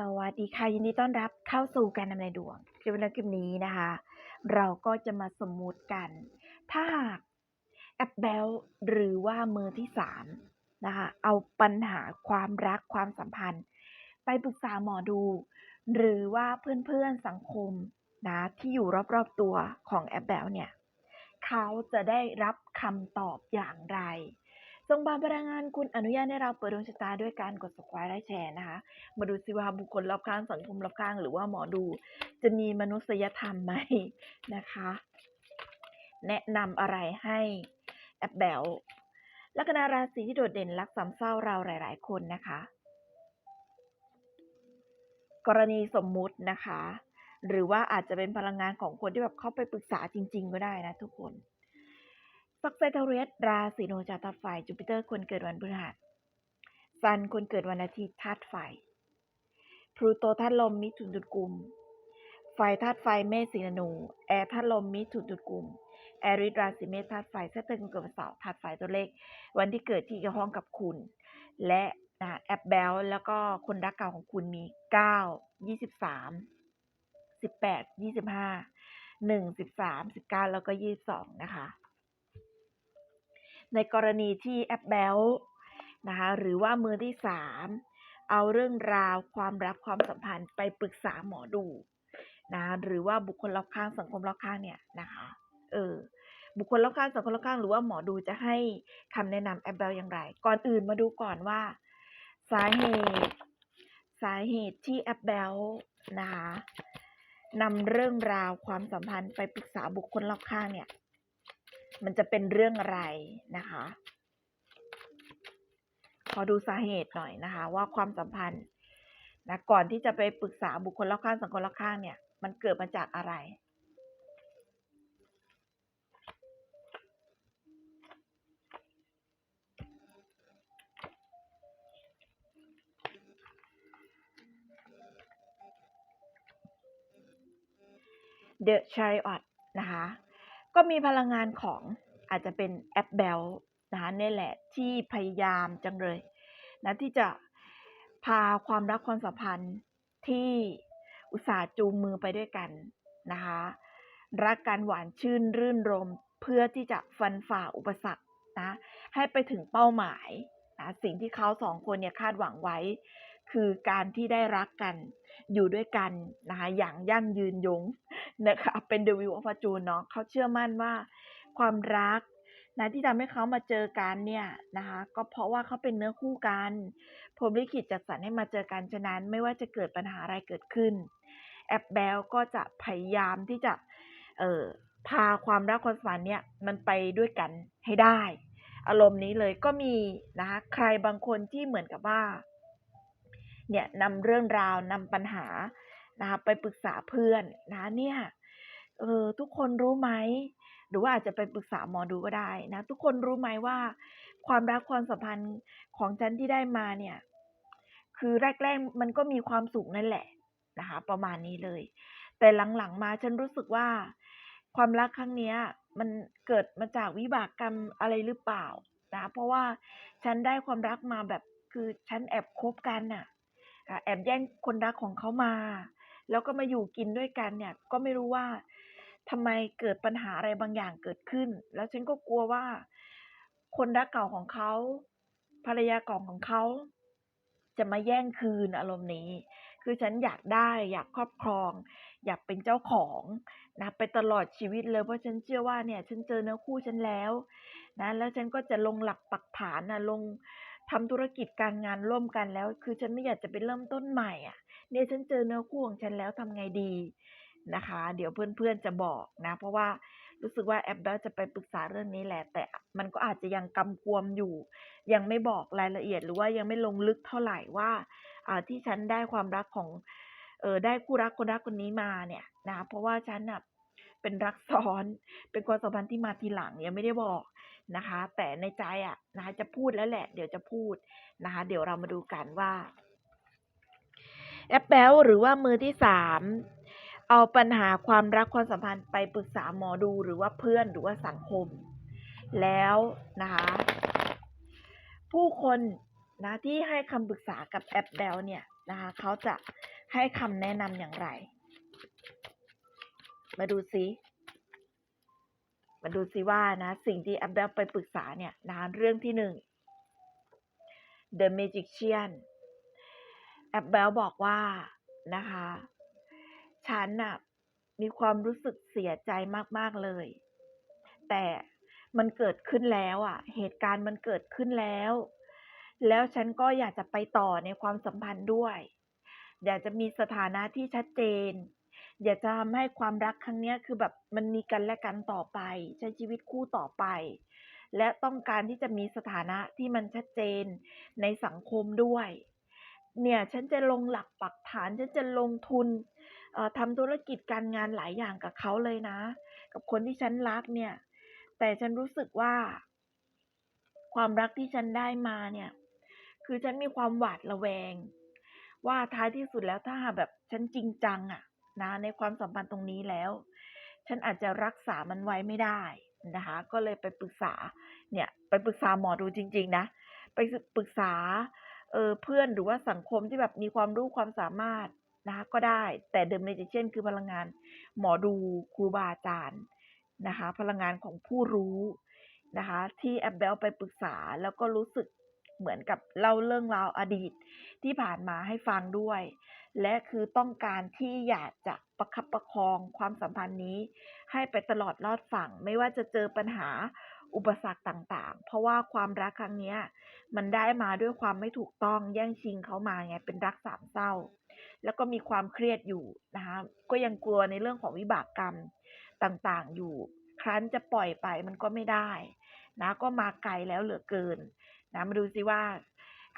สวัสดีค่ะ ยินดีต้อนรับเข้าสู่การนำในดวงคลิปวิดีโอคลิปนี้นะคะ เราก็จะมาสมมุติกัน ถ้าหากแอปเบลหรือว่ามือที่สามนะคะเอาปัญหาความรักความสัมพันธ์ ไปปรึกษาหมอดู หรือว่าเพื่อนๆสังคมนะที่อยู่รอบๆตัวของแอปเบลเนี่ย เขาจะได้รับคำตอบอย่างไร ทรงบานพลังงานคุณอนุญาตให้เราเปิดดวงชะตาด้วยการกด subscribe และแชร์นะคะ มาดูสิว่าบุคคลรอบข้างสังคมรอบข้างหรือว่าหมอดู จะมีมนุษยธรรมไหมนะคะ แนะนำอะไรให้แอปเบลลัคนาราศีที่โดดเด่นรักสามเศร้าเราหลาย ๆ คนนะคะ กรณีสมมุตินะคะ หรือว่าอาจจะเป็นพลังงานของคนที่แบบเข้าไปปรึกษาจริง ๆ ก็ได้นะทุกคน สักเซทเรียสราศีโนจากธาตุไฟจูปิเตอร์คนเกิดวันพฤหัสซันคนเกิดวันอาทิตย์ธาตุไฟพลูโตธาตุลมมิถุนจุดกลุ่มไฟธาตุไฟเมษสิงห์ธนู แอร์ธาตุลมมิถุนจุดกลุ่มแอริสราศีเมษธาตุไฟเซตเตอร์คนเกิดวันเสาร์ธาตุไฟตัวเลข วันที่เกิดที่เกี่ยวข้องกับคุณ และนะแอปเบลแล้วก็คนรักเก่าของคุณมี 9 23 18 25 1 13 19 แล้วก็ 22 นะคะ ในกรณีที่แอปเบลนะคะหรือว่ามือที่สามเอาเรื่องราวความรักความสัมพันธ์ไปปรึกษาหมอดูนะหรือว่าบุคคลรอบข้างสังคมรอบข้างเนี่ยนะคะเออบุคคลรอบข้างสังคมรอบข้างหรือว่าหมอดูจะให้คำแนะนำแอปเบลอย่างไร ก่อนอื่นมาดูก่อนว่า สาเหตุสาเหตุที่แอปเบลนะคะนำเรื่องราวความสัมพันธ์ไปปรึกษาบุคคลรอบข้างเนี่ย มันจะเป็นเรื่องอะไรนะคะ ขอดูสาเหตุหน่อยนะคะ ว่าความสัมพันธ์นะก่อนที่จะไปปรึกษาบุคคลรอบข้างสังคมรอบข้างเนี่ย มันเกิดมาจากอะไร The Chariot นะคะ ก็มีพลังงานของอาจจะเป็นแอปเบลนะคะนี่แหละที่พยายามจังเลยนะที่จะพาความรักความสัมพันธ์ที่อุตส่าห์จูงมือไปด้วยกันนะคะรักกันหวานชื่นรื่นรมเพื่อที่จะฟันฝ่าอุปสรรคนะให้ไปถึงเป้าหมายนะสิ่งที่เขาสองคนเนี่ยคาดหวังไว้ คือการที่ได้รักกัน อยู่ด้วยกันนะคะอย่างยั่งยืนยงนะคะเป็นเดวิลออฟจูนเนาะเขาเชื่อมั่นว่าความรักนะที่ทำให้เขามาเจอกันเนี่ยนะคะก็เพราะว่าเขาเป็นเนื้อคู่กันพรหมลิขิตจัดสรรให้มาเจอกันฉะนั้น ไม่ว่าจะเกิดปัญหาอะไรเกิดขึ้น แอปเบลก็จะพยายามที่จะเอ่อพาความรักความสัมพันธ์เนี่ยมันไปด้วยกันให้ได้ อารมณ์นี้เลยก็มีนะคะใครบางคนที่เหมือนกับว่า เนี่ยนำเรื่องราวนำปัญหานะคะไปปรึกษาเพื่อนนะเนี่ยเออทุกคนรู้ไหมหรือว่าอาจจะไปปรึกษาหมอดูก็ได้นะ ทุกคนรู้ไหมว่า ความรักความสัมพันธ์ของฉันที่ได้มาเนี่ย คือแรกๆมันก็มีความสุขนั่นแหละนะคะ ประมาณนี้เลย แต่หลังๆมาฉันรู้สึกว่า ความรักครั้งเนี้ย มันเกิดมาจากวิบากกรรมอะไรหรือเปล่านะเพราะว่าฉันได้ความรักมาแบบคือฉันแอบคบกันน่ะอะ แอบแย่งคนรักของเขามา แล้วก็มาอยู่กินด้วยกันเนี่ย ก็ไม่รู้ว่าทำไมเกิดปัญหาอะไรบางอย่างเกิดขึ้น แล้วฉันก็กลัวว่า คนรักเก่าของเขา ภรรยาเก่าของเขา จะมาแย่งคืนอารมณ์นี้ คือฉันอยากได้อยากครอบครอง อยากเป็นเจ้าของนะไปตลอดชีวิตเลยเพราะฉันเชื่อว่าเนี่ย ฉันเจอเนื้อคู่ฉันแล้วนะแล้วฉันก็จะลงหลักปักฐานนะลง ทำธุรกิจการงานร่วมกันแล้ว คือฉันไม่อยากจะไปเริ่มต้นใหม่อะ เนี่ยฉันเจอเนื้อคู่ของฉันแล้วทำไงดีนะคะ เดี๋ยวเพื่อนๆจะบอกนะ เพราะว่ารู้สึกว่าแอปเบลจะไปปรึกษาเรื่องนี้แหละ แต่มันก็อาจจะยังกำกวมอยู่ ยังไม่บอกรายละเอียดหรือว่ายังไม่ลงลึกเท่าไหร่ว่าอ่าที่ฉันได้ความรักของเออได้คู่รักคนรักคนนี้มาเนี่ยนะเพราะว่าฉันอะ เป็นรักซ้อน เป็นความสัมพันธ์ที่มาทีหลังยังไม่ได้บอกนะคะ แต่ในใจอะนะคะจะพูดแล้วแหละ เดี๋ยวจะพูดนะคะ เดี๋ยวเรามาดูกันว่าแอปเปิลหรือว่ามือที่สามเอาปัญหาความรักความสัมพันธ์ไปปรึกษาหมอดูหรือว่าเพื่อนหรือว่าสังคม แล้วนะคะ ผู้คนนะที่ให้คำปรึกษากับแอปเบลเนี่ยนะคะเขาจะให้คำแนะนำอย่างไร มาดูซิ มาดูซิว่านะ สิ่งที่แอปเบลไปปรึกษาเนี่ยนะเรื่องที่หนึ่ง The Magician แอปเบลบอกว่านะคะ ฉันน่ะมีความรู้สึกเสียใจมาก ๆ เลย แต่มันเกิดขึ้นแล้วอะ เหตุการณ์มันเกิดขึ้นแล้ว แล้วฉันก็อยากจะไปต่อในความสัมพันธ์ด้วย อยากจะมีสถานะที่ชัดเจน อยากจะทำให้ความรักครั้งเนี้ยคือแบบมันมีกันและกันต่อไป ใช้ชีวิตคู่ต่อไป และต้องการที่จะมีสถานะที่มันชัดเจนในสังคมด้วย เนี่ยฉันจะลงหลักปักฐานฉันจะลงทุนทำธุรกิจการงานหลายอย่างกับเขาเลยนะ กับคนที่ฉันรักเนี่ย แต่ฉันรู้สึกว่า ความรักที่ฉันได้มาเนี่ย คือฉันมีความหวาดระแวง ว่าท้ายที่สุดแล้วถ้าแบบฉันจริงจังอะ นะในความสัมพันธ์ตรงนี้แล้ว ฉันอาจจะรักษามันไว้ไม่ได้นะคะ ก็เลยไปปรึกษาเนี่ยไปปรึกษาหมอดูจริง ๆ นะ ไปปรึกษาเออเพื่อนหรือว่าสังคมที่แบบมีความรู้ความสามารถนะคะก็ได้แต่เดิมเมจิเช่นคือพลังงาน หมอดูครูบาอาจารย์นะคะ พลังงานของผู้รู้นะคะ ที่แอปเบลไปปรึกษาแล้วก็รู้สึก เหมือนกับเล่าเรื่องราวอดีตที่ผ่านมาให้ฟังด้วย และคือต้องการที่อยากจะประคับประคองความสัมพันธ์นี้ ให้ไปตลอดรอดฝั่ง ไม่ว่าจะเจอปัญหาอุปสรรคต่างๆ เพราะว่าความรักครั้งนี้มันได้มาด้วยความไม่ถูกต้องแย่งชิงเขามาไงเป็นรักสามเศร้า แล้วก็มีความเครียดอยู่นะคะก็ยังกลัวในเรื่องของวิบากกรรมต่างๆอยู่ ครั้นจะปล่อยไปมันก็ไม่ได้นะก็มาไกลแล้วเหลือเกิน นะมาดูซิว่า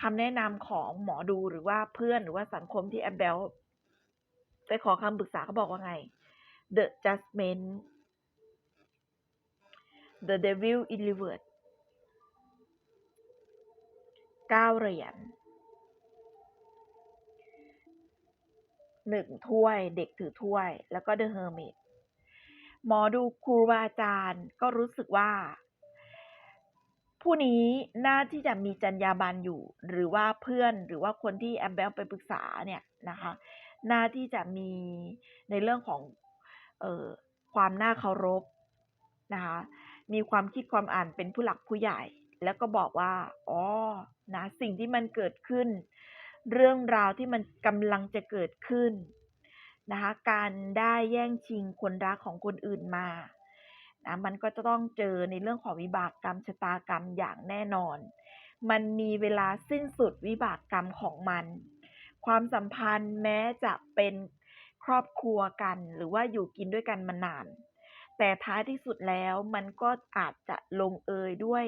คำแนะนำของหมอดูหรือว่าเพื่อนหรือว่าสังคมที่แอมเบลไปขอคำปรึกษาเขาบอกว่าไง The Judgment The Devil in Reverse เก้าเหรียญหนึ่งถ้วยเด็กถือถ้วย แล้วก็ The Hermit หมอดูครูบาอาจารย์ก็รู้สึกว่า ผู้นี้น่าที่จะมีจรรยาบรรณอยู่ หรือว่าเพื่อนหรือว่าคนที่แอมเบลไปปรึกษาเนี่ยนะคะน่าที่จะมีในเรื่องของออความน่าเคารพนะคะมีความคิดความอ่านเป็นผู้หลักผู้ใหญ่ แล้วก็บอกว่าอ๋อนะสิ่งที่มันเกิดขึ้น เรื่องราวที่มันกำลังจะเกิดขึ้นนะคะการได้แย่งชิงคนรักของคนอื่นมา นะมันก็จะต้องเจอในเรื่องของวิบากกรรมชะตากรรมอย่างแน่นอน มันมีเวลาสิ้นสุดวิบากกรรมของมัน ความสัมพันธ์แม้จะเป็นครอบครัวกัน หรือว่าอยู่กินด้วยกันมานาน แต่ท้ายที่สุดแล้วมันก็อาจจะลงเอยด้วย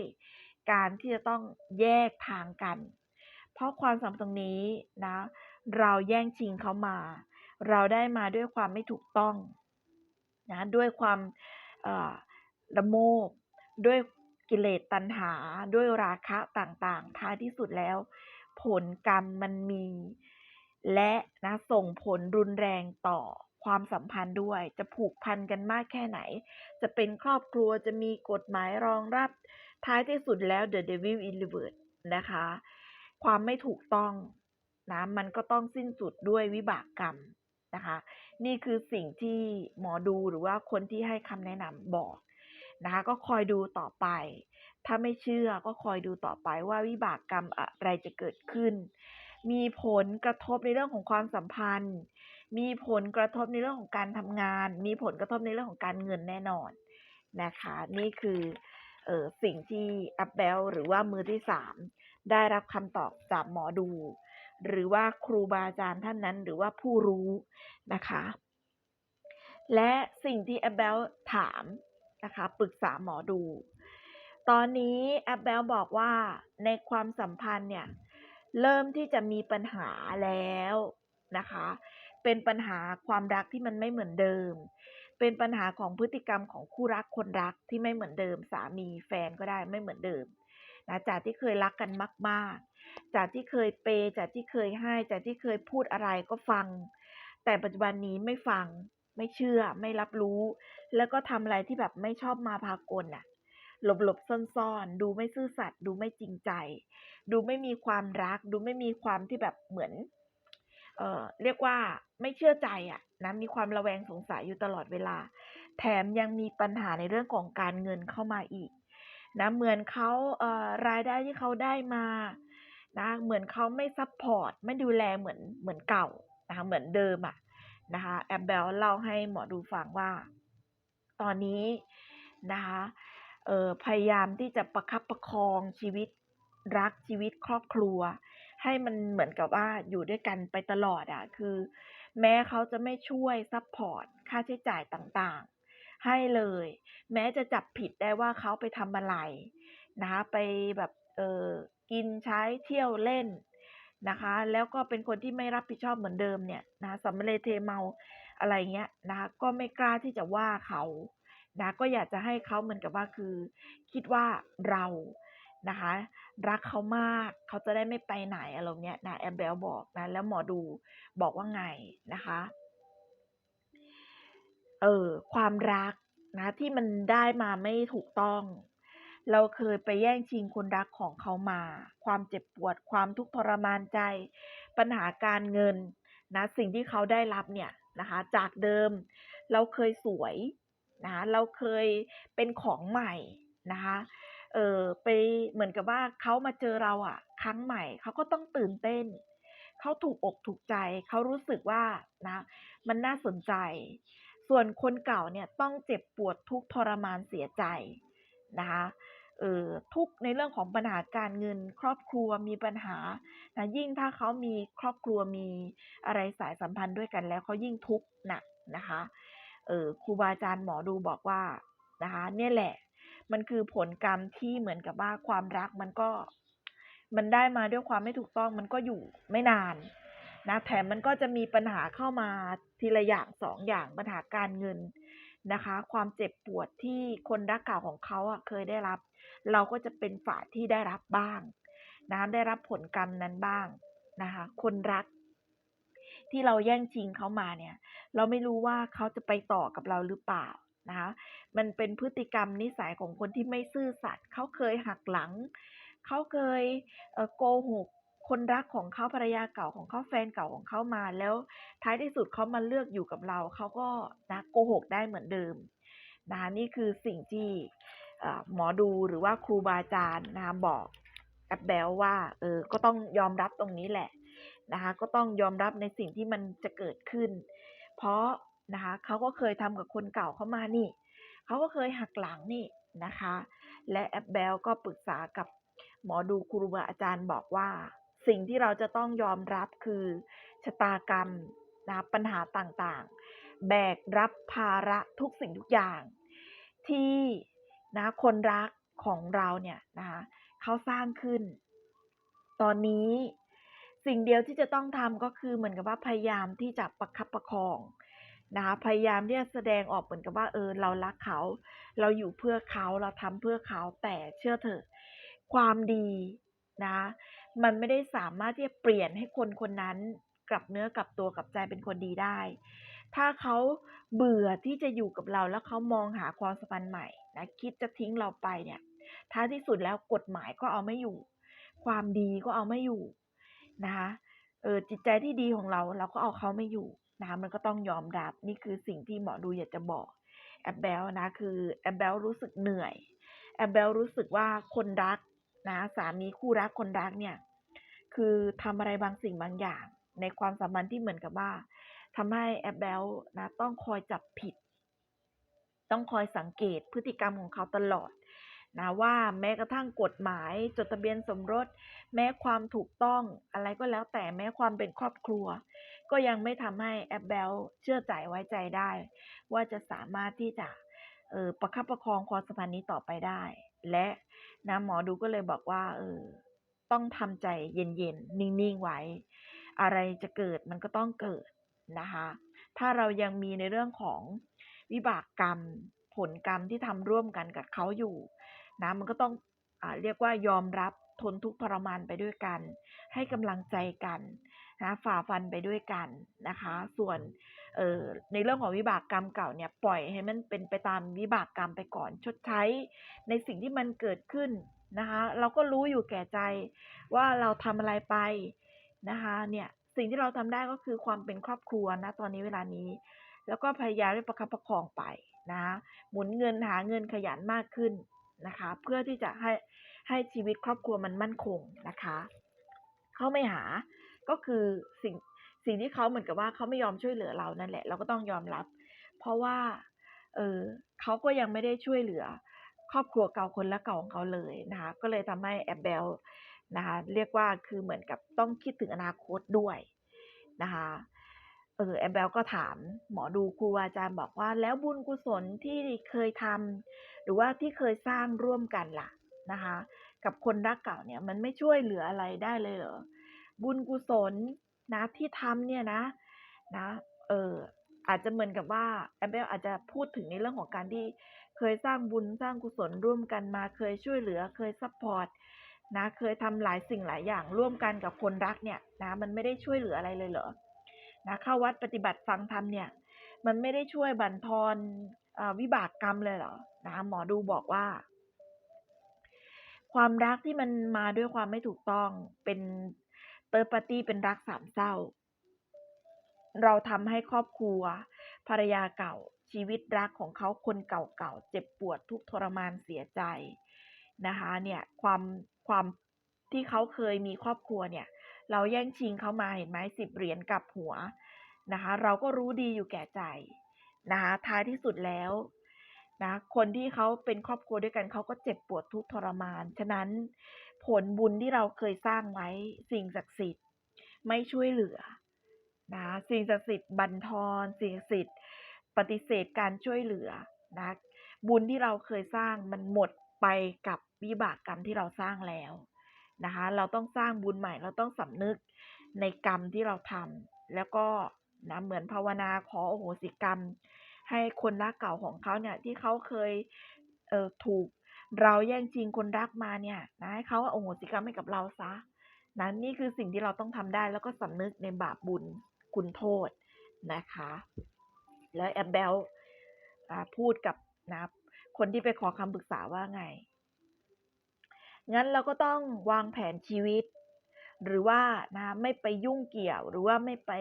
การที่จะต้องแยกทางกัน เพราะความสัมพันธ์ตรงนี้นะ เราแย่งชิงเขามา เราได้มาด้วยความไม่ถูกต้องนะด้วยความ ละโมบด้วยกิเลสตัณหาด้วยราคะต่างๆ ท้ายที่สุดแล้ว ผลกรรมมันมี และนะส่งผลรุนแรงต่อความสัมพันธ์ด้วย จะผูกพันกันมากแค่ไหน จะเป็นครอบครัวจะมีกฎหมายรองรับ ท้ายที่สุดแล้ว the devil in reverse นะคะ ความไม่ถูกต้องนะมันก็ต้องสิ้นสุดด้วยวิบากกรรมนะคะ นี่คือสิ่งที่หมอดูหรือว่าคนที่ให้คำแนะนำบอก นะคะก็คอยดูต่อไป ถ้าไม่เชื่อก็คอยดูต่อไปว่าวิบากกรรมอะไรจะเกิดขึ้น มีผลกระทบในเรื่องของความสัมพันธ์ มีผลกระทบในเรื่องของการทำงาน มีผลกระทบในเรื่องของการเงินแน่นอนนะคะ นี่คือออสิ่งที่อัพเบลหรือว่ามือที่สามได้รับคำตอบจากหมอดู หรือว่าครูบาอาจารย์ท่านนั้น หรือว่าผู้รู้นะคะ และสิ่งที่แอปเบลถาม นะคะปรึกษาหมอดู ตอนนี้แอปเบลบอกว่าในความสัมพันธ์เนี่ย เริ่มที่จะมีปัญหาแล้วนะคะ เป็นปัญหาความรักที่มันไม่เหมือนเดิม เป็นปัญหาของพฤติกรรมของคู่รักคนรักที่ไม่เหมือนเดิม สามีแฟนก็ได้ไม่เหมือนเดิมนะจากที่เคยรักกันมาก ๆ จากที่เคยเปจากที่เคยให้จากที่เคยพูดอะไรก็ฟัง แต่ปัจจุบันนี้ไม่ฟัง ไม่เชื่อไม่รับรู้ แล้วก็ทำอะไรที่แบบไม่ชอบมาพากลน่ะหลบหลบซ่อนๆ ดูไม่ซื่อสัตย์ดูไม่จริงใจ ดูไม่มีความรัก ดูไม่มีความที่แบบเหมือน เอ่อเรียกว่าไม่เชื่อใจอะนะมีความระแวงสงสัยอยู่ตลอดเวลา แถมยังมีปัญหาในเรื่องของการเงินเข้ามาอีกนะเหมือนเขาเอ่อรายได้ที่เขาได้มานะเหมือนเขาไม่ซัพพอร์ตไม่ดูแลเหมือนเหมือนเก่านะเหมือนเดิมอะ นะคะแอบเบลเล่าให้หมอดูฟังว่า ตอนนี้นะคะออพยายามที่จะประคับประคองชีวิตรักชีวิตครอบครัว ให้มันเหมือนกับว่าอยู่ด้วยกันไปตลอดอะคือ แม้เขาจะไม่ช่วยซัพพอร์ตค่าใช้จ่ายต่างๆ ให้เลย แม้จะจับผิดได้ว่าเขาไปทำอะไรนะคะไปแบบเออกินใช้เที่ยวเล่น นะคะ แล้วก็เป็นคนที่ไม่รับผิดชอบเหมือนเดิมเนี่ยนะสำเร็จเทเมาอะไรเงี้ยนะคะก็ไม่กล้าที่จะว่าเขานะก็อยากจะให้เขาเหมือนกับว่าคือ คิดว่าเรานะคะ รักเขามากเขาจะได้ไม่ไปไหนอารมณ์เนี้ยนะแอมเบลบอกนะแล้วหมอดูบอกว่าไงนะคะเออความรักนะที่มันได้มาไม่ถูกต้อง เราเคยไปแย่งชิงคนรักของเขามา ความเจ็บปวด ความทุกข์ทรมานใจ ปัญหาการเงินนะ สิ่งที่เขาได้รับเนี่ยนะคะ จากเดิมเราเคยสวยนะะเราเคยเป็นของใหม่นะคะ เออไปเหมือนกับว่าเขามาเจอเราอะ่ะครั้งใหม่ เขาก็ต้องตื่นเต้น เขาถูกอกถูกใจ เขารู้สึกว่านะ มันน่าสนใจ ส่วนคนเก่าเนี่ยต้องเจ็บปวดทุกข์ทรมานเสียใจนะคะ ทุกในเรื่องของปัญหาการเงิน ครอบครัวมีปัญหานะยิ่งถ้าเขามีครอบครัวมีอะไรสายสัมพันธ์ด้วยกันแล้วเขายิ่งทุกข์หนักนะคะเออครูบาอาจารย์หมอดูบอกว่านะคะเนี่ยแหละ มันคือผลกรรมที่เหมือนกับว่าความรักมันก็ มันได้มาด้วยความไม่ถูกต้องมันก็อยู่ไม่นานนะแถมมันก็จะมีปัญหาเข้ามาทีละอย่างสองอย่างปัญหาการเงิน นะคะ ความเจ็บปวดที่คนรักเก่าของเขาเคยได้รับ เราก็จะเป็นฝ่ายที่ได้รับบ้างนะได้รับผลกรรมนั้นบ้างนะคะ คนรัก ที่เราแย่งชิงเขามาเนี่ย เราไม่รู้ว่าเขาจะไปต่อกับเราหรือเปล่านะคะมันเป็นพฤติกรรมนิสัยของคนที่ไม่ซื่อสัตย์เขาเคยหักหลัง เขาเคยเโกหก คนรักของเขาภรรยาเก่าของเขาแฟนเก่าของเขามาแล้ว ท้ายที่สุดเขามาเลือกอยู่กับเราเขาก็นะโกหกได้เหมือนเดิมนะนี่คือสิ่งที่หมอดูหรือว่าครูบาอาจารย์นะคะบอกแอบแบลว่าเออก็ต้องยอมรับตรงนี้แหละนะคะก็ต้องยอมรับในสิ่งที่มันจะเกิดขึ้น เพราะนะคะเขาก็เคยทำกับคนเก่าเขามานี่เขาก็เคยหักหลังนี่นะคะ และแอปเบลก็ปรึกษากับหมอดูครูบาอาจารย์บอกว่า สิ่งที่เราจะต้องยอมรับคือชะตากรรมนะปัญหาต่างๆ แบกรับภาระทุกสิ่งทุกอย่าง ที่นะคนรักของเราเนี่ยนะคะเขาสร้างขึ้น ตอนนี้สิ่งเดียวที่จะต้องทำก็คือเหมือนกับว่าพยายามที่จะประคับประคองนะคะพยายามที่จะแสดงออกเหมือนกับว่าเออเรารักเขา เราอยู่เพื่อเขาเราทำเพื่อเขาแต่เชื่อเถอะ ความดีนะ มันไม่ได้สามารถที่จะเปลี่ยนให้คนคนนั้นกลับเนื้อกลับตัวกลับใจเป็นคนดีได้ ถ้าเขาเบื่อที่จะอยู่กับเราแล้วเขามองหาความสัมพันธ์ใหม่นะคิดจะทิ้งเราไปเนี่ยท้ายที่สุดแล้วกฎหมายก็เอาไม่อยู่ ความดีก็เอาไม่อยู่นะคะเออจิตใจที่ดีของเราเราก็เอาเขาไม่อยู่นะมันก็ต้องยอมรับนี่คือสิ่งที่หมอดูอยากจะบอกแอบเบลนะคือแอบเบลรู้สึกเหนื่อยแอบเบลรู้สึกว่าคนรัก นะสามีคู่รักคนรักเนี่ย คือทำอะไรบางสิ่งบางอย่าง ในความสัมพันธ์ที่เหมือนกับว่าทำให้แอบเบลนะต้องคอยจับผิด ต้องคอยสังเกตพฤติกรรมของเขาตลอดนะว่าแม้กระทั่งกฎหมายจดทะเบียนสมรส แม้ความถูกต้องอะไรก็แล้วแต่แม้ความเป็นครอบครัว ก็ยังไม่ทำให้แอบเบลเชื่อใจไว้ใจได้ ว่าจะสามารถที่จะออประคับประคองความสัมพันธ์นี้ต่อไปได้ และนะหมอดูก็เลยบอกว่าเออต้องทำใจเย็นๆ นิ่งๆ ไว้ อะไรจะเกิดมันก็ต้องเกิดนะคะ ถ้าเรายังมีในเรื่องของวิบากกรรม ผลกรรมที่ทำร่วมกันกับเขาอยู่นะมันก็ต้องอเรียกว่ายอมรับทนทุกข์ทรมานไปด้วยกัน ให้กำลังใจกัน นะฝ่าฟันไปด้วยกันนะคะ ส่วนเออในเรื่องของวิบากกรรมเก่าเนี่ยปล่อยให้มันเป็นไปตามวิบากกรรมไปก่อน ชดใช้ในสิ่งที่มันเกิดขึ้นนะคะ เราก็รู้อยู่แก่ใจว่าเราทำอะไรไปนะคะเนี่ยสิ่งที่เราทำได้ก็คือความเป็นครอบครัวนะตอนนี้เวลานี้ แล้วก็พยายามได้ประคับประคองไปนะหมุนเงินหาเงินขยันมากขึ้นนะคะ เพื่อที่จะให้ให้ชีวิตครอบครัวมันมั่นคงนะคะ เขาไม่หา ก็คือสิ่งสิ่งที่เขาเหมือนกับว่าเขาไม่ยอมช่วยเหลือเรานั่นแหละ เราก็ต้องยอมรับ เพราะว่า เออเขาก็ยังไม่ได้ช่วยเหลือ ครอบครัวเก่าคนละเก่าของเขาเลยนะคะก็เลยทำให้แอบเบลนะคะเรียกว่าคือเหมือนกับต้องคิดถึงอนาคตด้วยนะคะเออแอมเบลก็ถามหมอดูครูอาจารย์บอกว่า แล้วบุญกุศลที่เคยทำหรือว่าที่เคยสร้างร่วมกันล่ะนะคะ กับคนรักเก่าเนี่ยมันไม่ช่วยเหลืออะไรได้เลยเหรอ บุญกุศลนะที่ทำเนี่ยนะนะเอออาจจะเหมือนกับว่าแอมเบลอาจจะพูดถึงในเรื่องของการที่เคยสร้างบุญสร้างกุศลร่วมกันมาเคยช่วยเหลือเคยซัพพอร์ตนะเคยทำหลายสิ่งหลายอย่างร่วมกันกับคนรักเนี่ยนะมันไม่ได้ช่วยเหลืออะไรเลยเหรอนะเข้าวัดปฏิบัติฟังธรรมเนี่ยมันไม่ได้ช่วยบั่นทอนอวิบากกรรมเลยเหรอนะหมอดูบอกว่า ความรักที่มันมาด้วยความไม่ถูกต้องเป็น เตอร์ปาร์ตี้เป็นรักสามเศร้า เราทำให้ครอบครัว ภรรยาเก่าชีวิตรักของเขาคนเก่าๆเจ็บปวดทุกทรมานเสียใจนะคะเนี่ยความความที่เขาเคยมีครอบครัวเนี่ย เราแย่งชิงเขามาเห็นไหมสิบเหรียญกลับหัวนะคะเราก็รู้ดีอยู่แก่ใจนะคะท้ายที่สุดแล้วนะคนที่เขาเป็นครอบครัวด้วยกันเขาก็เจ็บปวดทุกทรมาน ฉะนั้น ผลบุญที่เราเคยสร้างไว้ สิ่งศักดิ์สิทธิ์ไม่ช่วยเหลือนะสิ่งศักดิ์สิทธิ์บันทอนสิ่งศักดิ์สิทธิ์ปฏิเสธการช่วยเหลือนะบุญที่เราเคยสร้างมันหมดไปกับวิบากกรรมที่เราสร้างแล้วนะคะเราต้องสร้างบุญใหม่เราต้องสำนึกในกรรมที่เราทำแล้วก็นะเหมือนภาวนาขอโอโหสิกรรม ให้คนรักเก่าของเขาเนี่ยที่เขาเคยเออถูก เราแย่งชิงคนรักมาเนี่ยนะให้เขาโอโหสิกรรมให้กับเราซะนะนี่คือสิ่งที่เราต้องทำได้แล้วก็สำนึกในบาปบุญคุณโทษนะคะ แล้วแอบเบลพูดกับนะคนที่ไปขอคำปรึกษาว่าไง งั้นเราก็ต้องวางแผนชีวิต หรือว่านะไม่ไปยุ่งเกี่ยวหรือว่าไม่ไป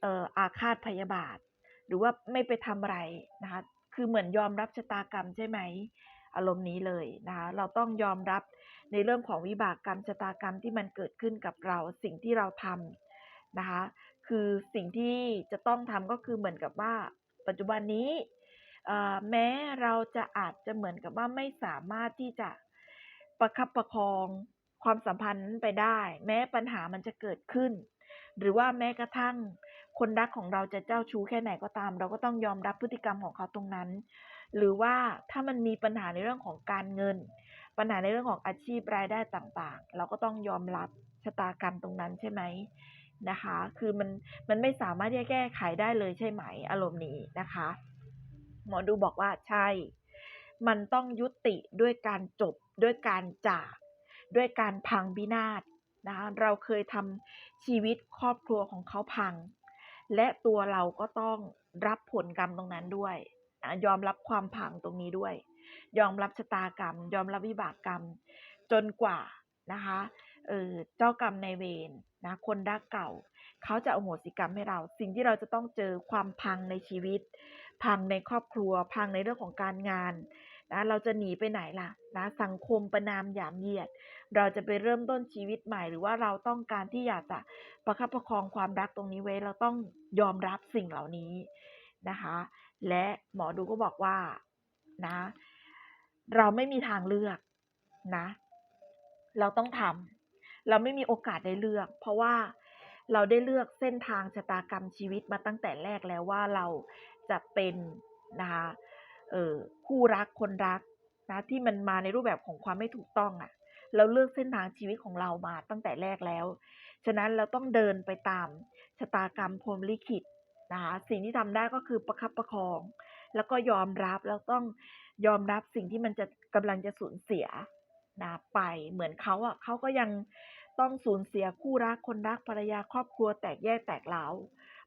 เอ่ออาฆาตพยาบาท หรือว่าไม่ไปทำอะไรนะคะ คือเหมือนยอมรับชะตากรรมใช่ไหม อารมณ์นี้เลยนะคะเราต้องยอมรับในเรื่องของวิบากกรรมชะตากรรมที่มันเกิดขึ้นกับเราสิ่งที่เราทำนะคะคือสิ่งที่จะต้องทำก็คือเหมือนกับว่า ปัจจุบันนี้แม้เราจะอาจจะเหมือนกับว่าไม่สามารถที่จะประคับประคองความสัมพันธ์นั้นไปได้ แม้ปัญหามันจะเกิดขึ้น หรือว่าแม้กระทั่งคนรักของเราจะเจ้าชู้แค่ไหนก็ตาม เราก็ต้องยอมรับพฤติกรรมของเขาตรงนั้น หรือว่าถ้ามันมีปัญหาในเรื่องของการเงิน ปัญหาในเรื่องของอาชีพรายได้ต่างๆ เราก็ต้องยอมรับชะตากรรมตรงนั้นใช่ไหมนะคะ คือมันมันไม่สามารถที่จะแก้ไขได้เลยใช่ไหม อารมณ์นี้นะคะ หมอดูบอกว่าใช่ มันต้องยุติด้วยการจบด้วยการจากด้วยการพังพินาศนะคะเราเคยทำชีวิตครอบครัวของเขาพัง และตัวเราก็ต้องรับผลกรรมตรงนั้นด้วย นะยอมรับความพังตรงนี้ด้วย ยอมรับชะตากรรม ยอมรับวิบากกรรม จนกว่านะคะเออเจ้ากรรมในเวรนะคนรักเก่า เขาจะอโหสิกรรมให้เรา สิ่งที่เราจะต้องเจอความพังในชีวิต พังในครอบครัว พังในเรื่องของการงานนะเราจะหนีไปไหนล่ะนะสังคมประนามหยามเหยียด เราจะไปเริ่มต้นชีวิตใหม่ หรือว่าเราต้องการที่อยากจะประคับประคองความรักตรงนี้ไว้ เราต้องยอมรับสิ่งเหล่านี้ นะคะ และหมอดูก็บอกว่านะ เราไม่มีทางเลือกนะ เราต้องทำเราไม่มีโอกาสได้เลือก เพราะว่าเราได้เลือกเส้นทางชะตากรรมชีวิตมาตั้งแต่แรกแล้วว่าเราจะเป็นนะคะเออคู่รักคนรักนะที่มันมาในรูปแบบของความไม่ถูกต้องอะ่ะ เราเลือกเส้นทางชีวิตของเรามาตั้งแต่แรกแล้ว ฉะนั้นเราต้องเดินไปตามชะตากรรมพรมลิขิต นะคะสิ่งที่ทำได้ก็คือประคับประคอง แล้วก็ยอมรับแล้วต้องยอมรับสิ่งที่มันจะกำลังจะสูญเสียนะไปเหมือนเขาอะเขาก็ยังต้องสูญเสียคู่รักคนรักภรรยาครอบครัวแตกแยกแตกเล้า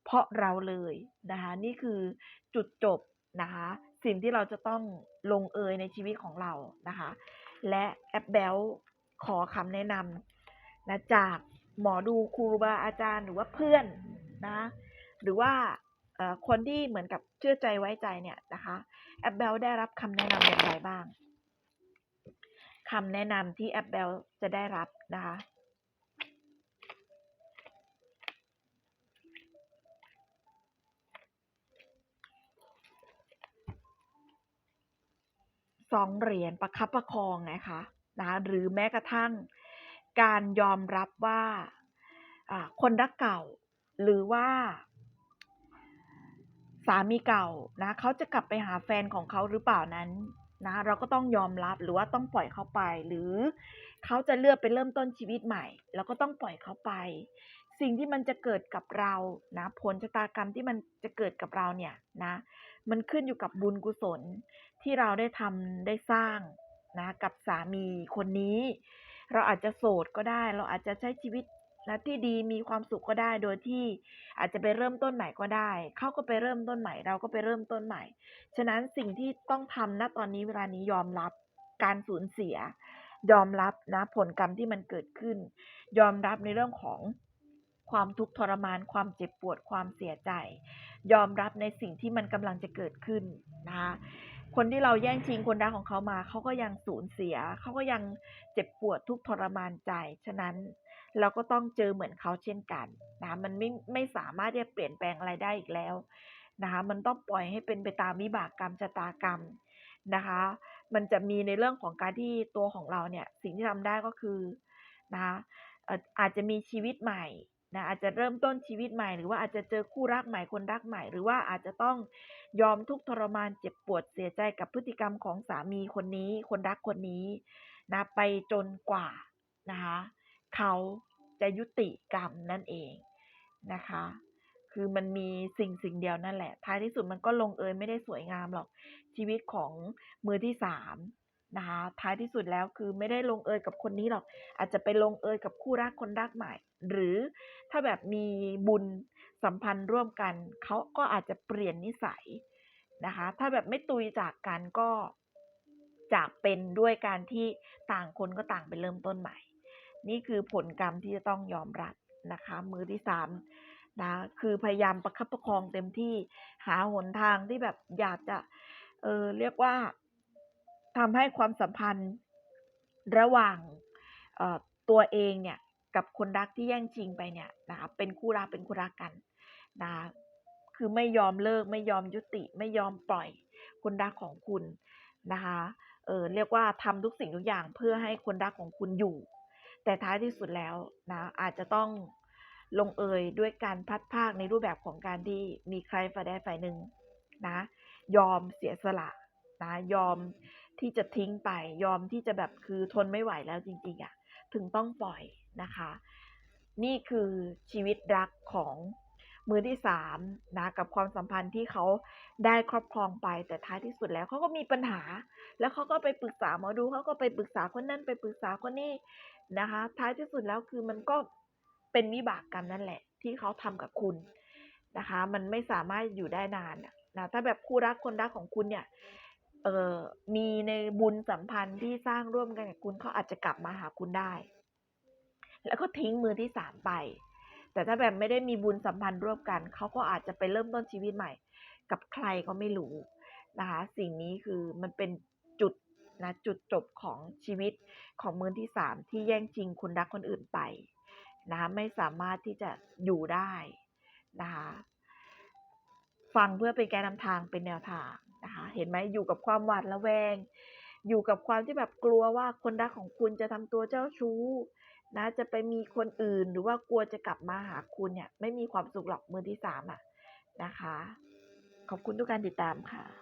เพราะเราเลยนะคะนี่คือจุดจบนะคะสิ่งที่เราจะต้องลงเอยในชีวิตของเรานะคะ และแอปเบลขอคำแนะนำนะจากหมอดูครูบาอาจารย์หรือว่าเพื่อนนะ หรือว่าคนที่เหมือนกับเชื่อใจไว้ใจเนี่ยนะคะแอปเบลได้รับคำแนะนำอย่างไรบ้างคำแนะนำที่แอปเบลจะได้รับนะคะสองเหรียญประคับประคองไงคะนะะหรือแม้กระทั่งการยอมรับว่าคนรักเก่า หรือว่า สามีเก่านะเขาจะกลับไปหาแฟนของเขาหรือเปล่านั้นนะเราก็ต้องยอมรับหรือว่าต้องปล่อยเขาไป หรือเขาจะเลือกไปเริ่มต้นชีวิตใหม่เราก็ต้องปล่อยเขาไป สิ่งที่มันจะเกิดกับเรานะผลชะตากรรมที่มันจะเกิดกับเราเนี่ยนะมันขึ้นอยู่กับบุญกุศลที่เราได้ทำได้สร้างนะกับสามีคนนี้ เราอาจจะโสดก็ได้ เราอาจจะใช้ชีวิต นะที่ดีมีความสุขก็ได้โดยที่อาจจะไปเริ่มต้นใหม่ก็ได้ เขาก็ไปเริ่มต้นใหม่ เราก็ไปเริ่มต้นใหม่ ฉะนั้นสิ่งที่ต้องทำณตอนนี้เวลานี้ยอมรับการสูญเสีย ยอมรับนะผลกรรมที่มันเกิดขึ้น ยอมรับในเรื่องของความทุกข์ทรมาน ความเจ็บปวด ความเสียใจ ยอมรับในสิ่งที่มันกำลังจะเกิดขึ้นนะคะคนที่เราแย่งชิงคนรักของเขามา เขาก็ยังสูญเสีย เขาก็ยังเจ็บปวดทุกข์ทรมานใจ ฉะนั้น เราก็ต้องเจอเหมือนเขาเช่นกันนะมันไม่ไม่สามารถที่จะเปลี่ยนแปลงอะไรได้อีกแล้วนะคะมันต้องปล่อยให้เป็นไปตามวิบากกรรมชะตากรรมนะคะ มันจะมีในเรื่องของการที่ตัวของเราเนี่ยสิ่งที่ทำได้ก็คือนะคะเอ่ออาจจะมีชีวิตใหม่นะอาจจะเริ่มต้นชีวิตใหม่ หรือว่าอาจจะเจอคู่รักใหม่คนรักใหม่ หรือว่าอาจจะต้องยอมทุกทรมานเจ็บปวดเสียใจกับพฤติกรรมของสามีคนนี้ คนรักคนนี้นะไปจนกว่านะคะ เขาจะยุติกรรมนั่นเองนะคะ คือมันมีสิ่งสิ่งเดียวนั่นแหละ ท้ายที่สุดมันก็ลงเอยไม่ได้สวยงามหรอก ชีวิตของมือที่สามนะคะ ท้ายที่สุดแล้วคือไม่ได้ลงเอยกับคนนี้หรอก อาจจะไปลงเอยกับคู่รักคนรักใหม่ หรือถ้าแบบมีบุญสัมพันธ์ร่วมกัน เขาก็อาจจะเปลี่ยนนิสัยนะคะ ถ้าแบบไม่ตุยจากกันก็จากเป็นด้วยการที่ต่างคนก็ต่างไปเริ่มต้นใหม่ นี่คือผลกรรมที่จะต้องยอมรับนะคะ มือที่สามนะคือพยายามประคับประคองเต็มที่หาหนทางที่แบบอยากจะเออเรียกว่าทำให้ความสัมพันธ์ระหว่างตัวเองเนี่ยกับคนรักที่แย่งชิงไปเนี่ยนะคะเป็นคู่รักเป็นคู่รักกันนะคือไม่ยอมเลิกไม่ยอมยุติ ไม่ยอมปล่อยคนรักของคุณนะคะเออเรียกว่าทำทุกสิ่งทุกอย่างเพื่อให้คนรักของคุณอยู่ แต่ท้ายที่สุดแล้วนะอาจจะต้องลงเอยด้วยการพัดพรากในรูปแบบของการที่มีใครฝ่ายใดฝ่ายหนึ่งนะยอมเสียสละนะยอมที่จะทิ้งไปยอมที่จะแบบคือทนไม่ไหวแล้วจริงๆอะ่ะถึงต้องปล่อยนะคะ นี่คือชีวิตรักของมือที่สามนะกับความสัมพันธ์ที่เขาได้ครอบครองไปแต่ท้ายที่สุดแล้วเขาก็มีปัญหา แล้วเขาก็ไปปรึกษาหมอดูเขาก็ไปปรึกษาคนนั้นไปปรึกษาคนนี้ นะคะ ท้ายที่สุดแล้วคือมันก็เป็นวิบากกรรมนั่นแหละ ที่เขาทำกับคุณนะคะ มันไม่สามารถอยู่ได้นานนะถ้าแบบคู่รักคนรักของคุณเนี่ยเอ่อมีในบุญสัมพันธ์ที่สร้างร่วมกันกับคุณเขาอาจจะกลับมาหาคุณได้ แล้วก็ทิ้งมือที่สามไป แต่ถ้าแบบไม่ได้มีบุญสัมพันธ์ร่วมกันเขาก็อาจจะไปเริ่มต้นชีวิตใหม่ กับใครก็ไม่รู้นะคะ สิ่งนี้คือมันเป็น นะจุดจบของชีวิตของมือที่สามที่แย่งชิงคุณรักคนอื่นไปนะคะไม่สามารถที่จะอยู่ได้นะคะฟังเพื่อเป็นแกนนำทางเป็นแนวทางนะคะเห็นไหมอยู่กับความหวาดระแวง อยู่กับความที่แบบกลัวว่าคนรักของคุณจะทำตัวเจ้าชู้นะจะไปมีคนอื่นหรือว่ากลัวจะกลับมาหาคุณเนี่ยไม่มีความสุขหรอกมือที่สามอะนะคะ ขอบคุณทุกการติดตามค่ะ